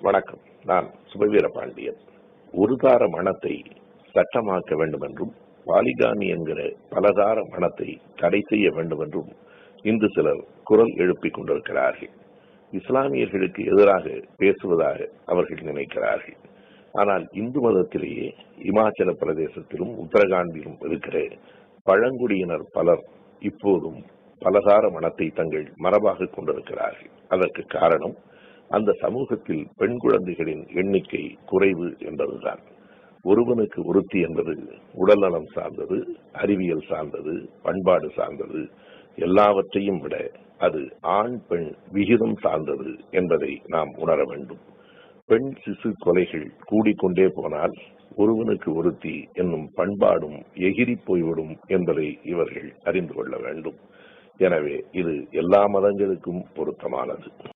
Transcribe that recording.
வணக்கம். நான் சுபவீர பாண்டியன். ஒருதார மனத்தை சட்டமாக்க வேண்டும் என்றும் பாலிகாமி என்கிற பலதார மனத்தை தடை செய்ய வேண்டும் என்றும் இன்று சிலர் குரல் எழுப்பிக் கொண்டிருக்கிறார்கள். இஸ்லாமியர்களுக்கு எதிராக பேசுவதாக அவர்கள் நினைக்கிறார்கள். ஆனால் இந்து மதத்திலேயே இமாச்சல பிரதேசத்திலும் உத்தரகாண்டிலும் இருக்கிற பழங்குடியினர் பலர் இப்போதும் பலதார மனத்தை தங்கள் மரபாக கொண்டிருக்கிறார்கள். அதற்கு காரணம் அந்த சமூகத்தில் பெண் குழந்தைகளின் எண்ணிக்கை குறைவு என்பதுதான். ஒருவனுக்கு ஒருத்தி என்பது உடல்நலம் சார்ந்தது அறிவியல் சார்ந்தது பண்பாடு சார்ந்தது எல்லாவற்றையும் விட அது ஆண் பெண் விகிதம் சார்ந்தது என்பதை நாம் உணர வேண்டும். பெண் சிசு கொலைகள் கூடிக்கொண்டே போனால் ஒருவனுக்கு ஒருத்தி என்னும் பண்பாடும் எகிரி போய்விடும் என்பதை இவர்கள் அறிந்து கொள்ள வேண்டும். எனவே இது எல்லா மதங்களுக்கும் பொருத்தமானது.